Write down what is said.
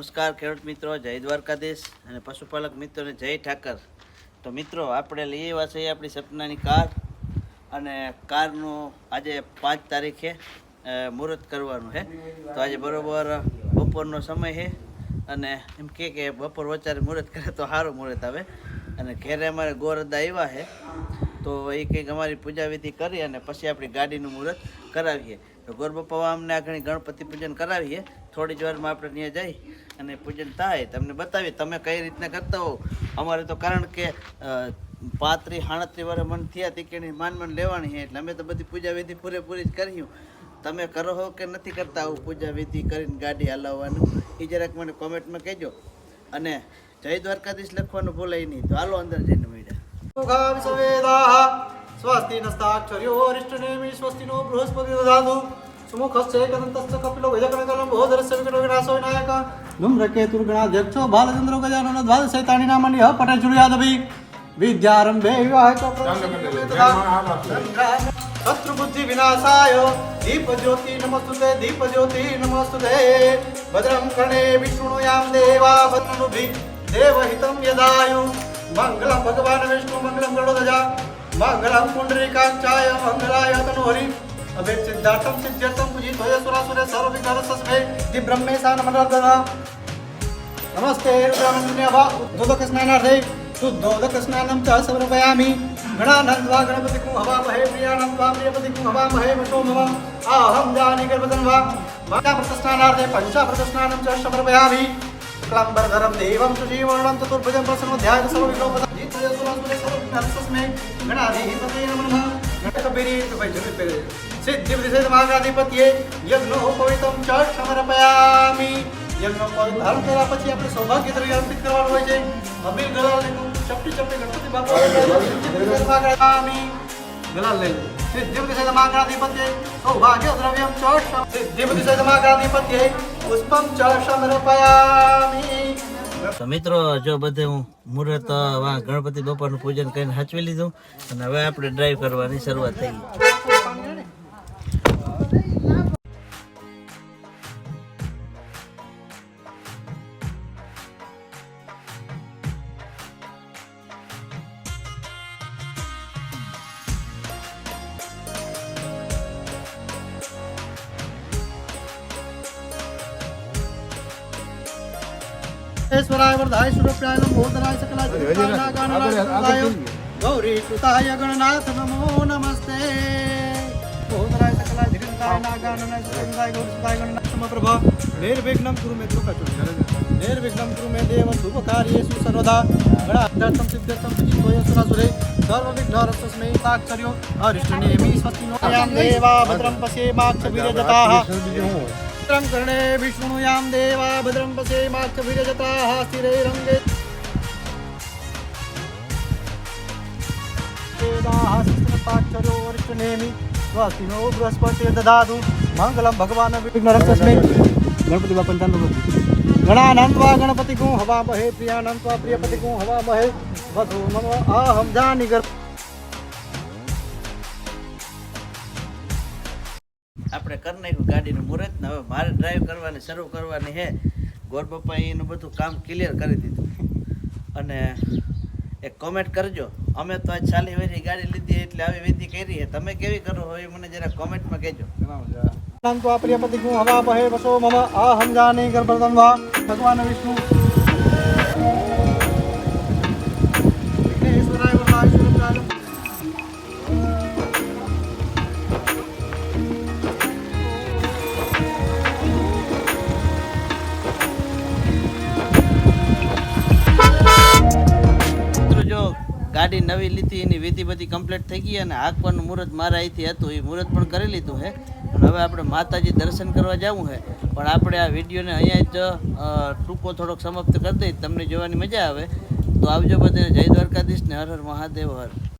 નમસ્કાર, ખેડૂત મિત્રો, જય દ્વારકાધીશ અને પશુપાલક મિત્રોને જય ઠાકર. તો મિત્રો, આપણે લઈ આવ્યા છીએ આપણી સપનાની કાર અને કારનું આજે પાંચ તારીખે મુહૂર્ત કરવાનું છે. તો આજે બરોબર બપોરનો સમય છે અને એમ કે કે બપોર વચારે મુહૂર્ત કરે તો સારું મુહૂર્ત આવે. અને ઘેરે અમારે ગોરદા આવ્યા છે, તો એ કંઈક અમારી પૂજા વિધિ કરી અને પછી આપણી ગાડીનું મુહૂર્ત કરાવીએ. તો ગોરબપ્પા અમને આ ઘણી ગણપતિ પૂજન કરાવીએ. થોડી જ વારમાં આપણે ત્યાં જઈ અને પૂજન થાય, તમને બતાવી તમે કઈ રીતના કરતા હો? અમારે તો કારણ કે પાંત્રીસ, સાડત્રીસ વર્ષ મન થયા હતી કે માન મન લેવાની છે એટલે અમે તો બધી પૂજા વિધિ પૂરેપૂરી જ કરી તમે કરો હો કે નથી કરતા આવું પૂજા વિધિ કરીને ગાડી હલાવવાનું? એ જરાક મને કોમેન્ટમાં કહેજો. અને જય દ્વારકાધીશ લખવાનું ભૂલાય નહીં, તો હાલો અંદર જઈને મળ્યા. સ્વસ્તિ નસ્તાક્ષર્યોરિષ્ટનેમિ સ્વસ્તિનો બૃહસ્પતિ દધાતુ. સુમુખસ્ય કદંતસ્ય કપિલો नो बृहस्पति ददातु सुमुखस्य एकदन्तस्य कपिलो गजगणकलं भोधरस्य विकटविनाशो विनायक धूम्रकेतुर्गणाध्यक्षो बालचन्द्रो गजानन द्वादशैतानि नामानि ह पटे चुर्यादपि विद्यारम्भे विवाह शत्रुबुद्धि विनाशाय दीपज्योति नमस्तुते दीपज्योति नमस्तुते भद्रं कर्णे विष्णुयां देवा भद्रनुभि देवहितं यदायु मङ्गलं भगवान् विष्णु मङ्गलं गरुडध्वजा मङ्गलं पुण्डरीकाक्षाय मङ्गलाय तनुहरि अभेक्षिद्धार्थं सिद्ध्यर्थं पूजितोय सुरासुरे ನಮಸ್ತೆ ರುದ್ರೋದಕ ಸ್ನಾನಾರ್ಥೈ ಶುದ್ಧೋದಕ ಸ್ನಾನಂ ಚ ಸಮರ್ಪಯಾಮಿ ಗಣಾನಂದ್ ವಾ ಗಣಪತಿ ಕುಂ ಹವಾಮಹೇ ಪ್ರಿಯಾನಂದ್ ವಾ ಪ್ರಿಯಪತಿ ಕುಂ ಹವಾಮಹೇ ವಶೋ ಮಮ ಆಹಂ ಜಾನಿ ಗರ್ಭದನ್ ವಾ ಮಾತಾಮೃತ ಸ್ನಾನಾರ್ಥೆ ಪಂಚಾಮೃತ ಸ್ನಾನಂ ಚ ಸಮರ್ಪಯಾಮಿ शुक्लांबरधरम देवं सुजीवर्णं चतुर्भुजं प्रसन्नध्याय सर्वविघ्नोपदास्तस्मै गणाधिपतये नमः सिद्धिविधिसिद्धमागाधिपत्ये यज्ञोपवितं च समर्पयामि સમર્પયામિ ધારણ કર્યા પછી આપણે સૌભાગ્ય દ્રવ્ય અર્પિત કરવાનું હોય છે. અબીલ ગલાલ ચપટી ચપટી ગણપતિ બાપા ગલાલ લઈ લો સૌભાગ્ય દ્રવ્યમ ચ સિદ્ધિબુદ્ધિસેદમાગાધિપત્યે પુષ્પમ ચ સમર્પયામિ તો મિત્રો જો બધે હું મુહૂર્ત ગણપતિ બાપાનું પૂજન કરીને હાચવી લીધું અને હવે આપણે ડ્રાઈવ કરવાની શરૂઆત થઈ ईश्वराय वरदाय सुरप्राय लंबोदराय सकलाय नागानाय गौरी सुताय गणनाथ नमो नमस्ते बोधराय सकलाय धीरंताय नागानाय सुरंगाय गौरी सुताय गणनाथ नमः प्रभा निर्विघ्नं कुरु मे दुःखचुर निर्विघ्नं कुरु मे देव शुभ कार्येषु सर्वदा गणार्थं सिद्ध्यर्थं सुचितोय सुरासुरे सर्वविघ्नहरस्तस्मै साक्षर्यो अरिष्टनेमि स्वस्ति नो यां देवा भद्रं ક્ષેત્રમ કરણે વિષ્ણુયામ દેવા ભદ્રમ પશે માક્ષ વિરજતા સ્થિરે રંગે પાક્ષરો વરિષ્ઠ નેમી સ્વસ્તિનો બૃહસ્પતિ દધાતુ મંગલમ ભગવાન વિઘ્નરમ તસ્મે ગણપતિ બાપન ચાંદો ગણાનંતવા ગણપતિ ગું હવા મહે પ્રિયાનંતવા પ્રિયપતિ ગું હવા મહે વધુ મમ અહમ જાનિગર આપણે કરી નાખ્યું ગાડીનું મુહૂર્ત ને હવે મારે ડ્રાઈવ કરવાની, શરૂ કરવાની હે ગોરબપ્પાએ એનું બધું કામ ક્લિયર કરી દીધું. અને એક કોમેન્ટ કરજો. અમે તો આજ ચાલી વેરી ગાડી લીધી એટલે આવી વેધી કરી છે. તમે કેવી કરો હવે મને જરા કોમેન્ટમાં કહેજો. તો આ પ્રિયપતિ હું હવા પહે વસો મમ આ હંજાની ગર્ભદન ભગવાન વિષ્ણુ ગાડી નવી લીધી, એની વિધિ બધી કમ્પ્લીટ થઈ ગઈ અને હાંકવાનું મુહૂર્ત મારા અહીંથી હતું. એ મુહૂર્ત પણ કરી લીધું છે. અને હવે આપણે માતાજી દર્શન કરવા જવું છે. પણ આપણે આ વિડીયોને અહીંયા જ ટૂંકો થોડોક સમાપ્ત કરી દઈએ તમને જોવાની મજા આવે. તો આવજો બધાને. જય દ્વારકાધીશ ને હર હર મહાદેવ, હર.